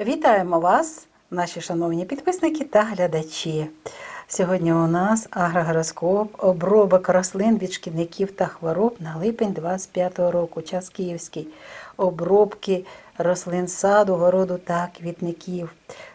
Вітаємо вас, наші шановні підписники та глядачі. Сьогодні у нас агрогороскоп, обробок рослин від шкідників та хвороб на липень 25-го року, час київський, обробки рослин саду, городу та квітників.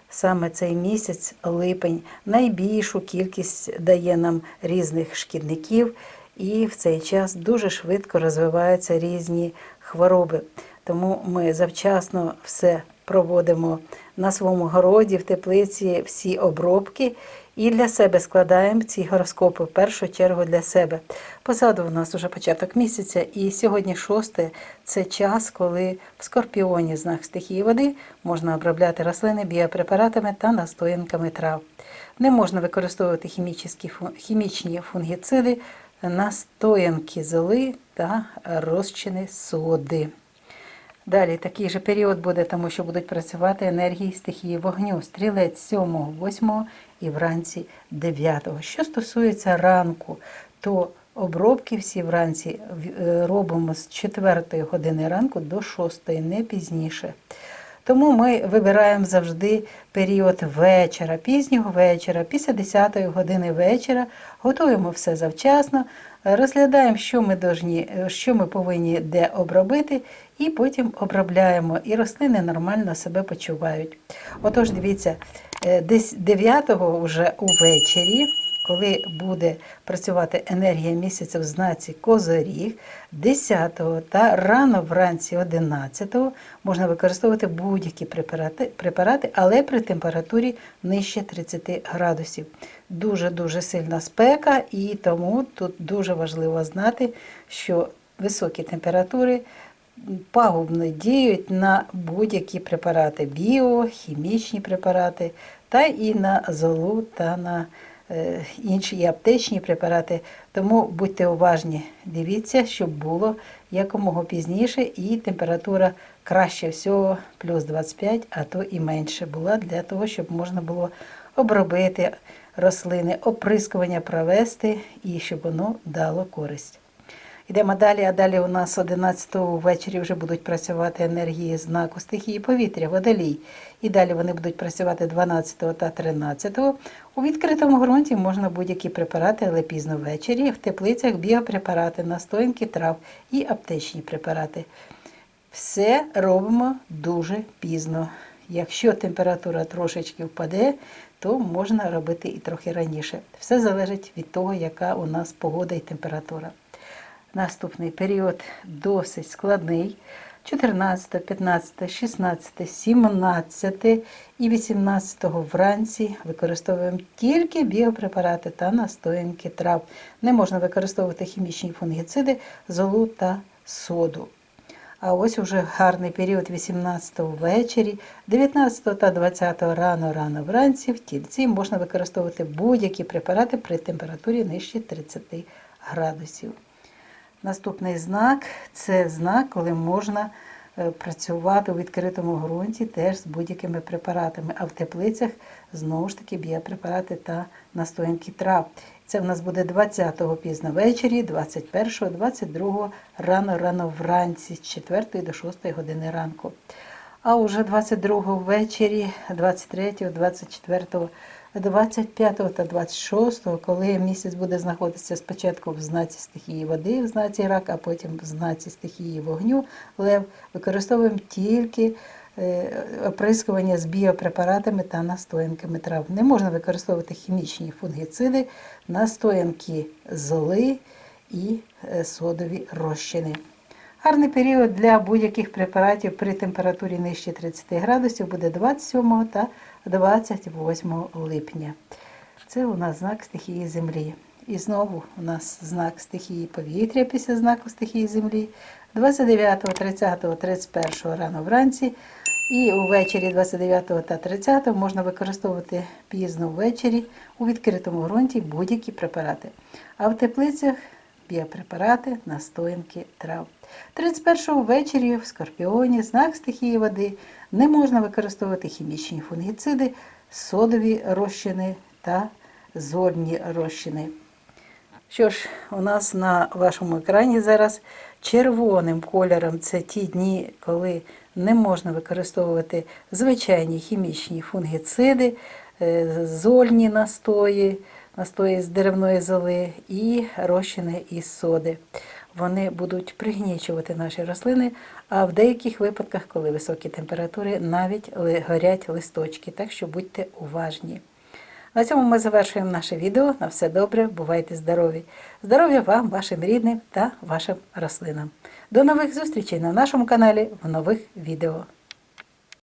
Саме цей місяць, липень, найбільшу кількість дає нам різних шкідників, і в цей час дуже швидко розвиваються різні хвороби. Тому ми завчасно все проводимо на своєму городі, в теплиці всі обробки і для себе складаємо ці гороскопи в першу чергу для себе. Позаду у нас вже початок місяця, і сьогодні шосте це час, коли в скорпіоні знак стихії води можна обробляти рослини біопрепаратами та настоянками трав. Не можна використовувати хімічні, фу- хімічні фунгіциди, настоянки золи та розчини соди. Далі такий же період буде, тому що будуть працювати енергії стихії вогню, стрілець 7, 8 і вранці 9. Що стосується ранку, то обробки всі вранці е, робимо з 4 години ранку до 6, не пізніше. Тому ми вибираємо завжди період вечора, пізнього вечора, після 10 години вечора, готуємо все завчасно, розглядаємо, що ми, ми повинні де обробити, і потім обробляємо, і рослини нормально себе почувають. Отож, дивіться, е, десь 9-го вже увечері, коли буде працювати енергія місяця в знаці Козоріг, 10 та рано вранці 11 можна використовувати будь-які препарати, препарати, але при температурі нижче 30 градусів. Дуже-дуже сильна спека, і тому тут дуже важливо знати, що високі температури пагубно діють на будь-які препарати, біо, хімічні препарати, та і на золу та на е, інші аптечні препарати. Тому будьте уважні, дивіться, щоб було якомога пізніше, і температура краще всього плюс 25, а то і менше була для того, щоб можна було обробити рослини, оприскування провести і щоб воно дало користь. Йдемо далі, а далі у нас 11-го ввечері вже будуть працювати енергії знаку стихії повітря, водолій. І далі вони будуть працювати 12 та 13. У відкритому ґрунті можна будь-які препарати, але пізно ввечері, в теплицях біопрепарати, настоянки трав і аптечні препарати. Все робимо дуже пізно. Якщо температура трошечки впаде, то можна робити і трохи раніше. Все залежить від того, яка у нас погода і температура. Наступний період досить складний. 14, 15, 16, 17 і 18 вранці використовуємо тільки біопрепарати та настоянки трав. Не можна використовувати хімічні фунгіциди, золу та соду. А ось уже гарний період 18 ввечері, 19 та 20 рано-рано вранці в тільці можна використовувати будь-які препарати при температурі нижче 30 градусів. Наступний знак це знак, коли можна е, працювати у відкритому ґрунті теж з будь-якими препаратами, а в теплицях знову ж таки біопрепарати та настоянки трав. Це в нас буде 20-го пізно ввечері, 21-го, 22-го рано-рано вранці, з 4 до 6 години ранку. А уже 22-го ввечері, 23-го, 24-го, 25 та 26, коли місяць буде знаходитися спочатку в знаці стихії води, в знаці рак, а потім в знаці стихії вогню, лев, використовуємо тільки е, оприскування з біопрепаратами та настоянками трав. Не можна використовувати хімічні фунгіциди, настоянки золи і е, содові розчини. Гарний період для будь-яких препаратів при температурі нижче 30 градусів буде 27 та 28 липня. Це у нас знак стихії Землі. І знову у нас знак стихії повітря після знаку стихії Землі. 29, 30, 31 рано вранці. І увечері 29 та 30 можна використовувати пізно ввечері у відкритому ґрунті будь-які препарати. А в теплицях біопрепарати, настоянки трав. 31-го ввечері в Скорпіоні знак стихії води не можна використовувати хімічні фунгіциди, содові розчини та зольні розчини. Що ж, у нас на вашому екрані зараз червоним кольором це ті дні, коли Не можна використовувати звичайні хімічні фунгіциди, е, зольні настої, настої з деревної золи і розчини із соди. Вони будуть пригнічувати наші рослини, а в деяких випадках, коли високі температури, навіть горять листочки. Так що будьте уважні. На цьому ми завершуємо наше відео. На все добре, бувайте здорові! Здоров'я вам, вашим рідним та вашим рослинам. До нових зустрічей на нашому каналі в нових відео.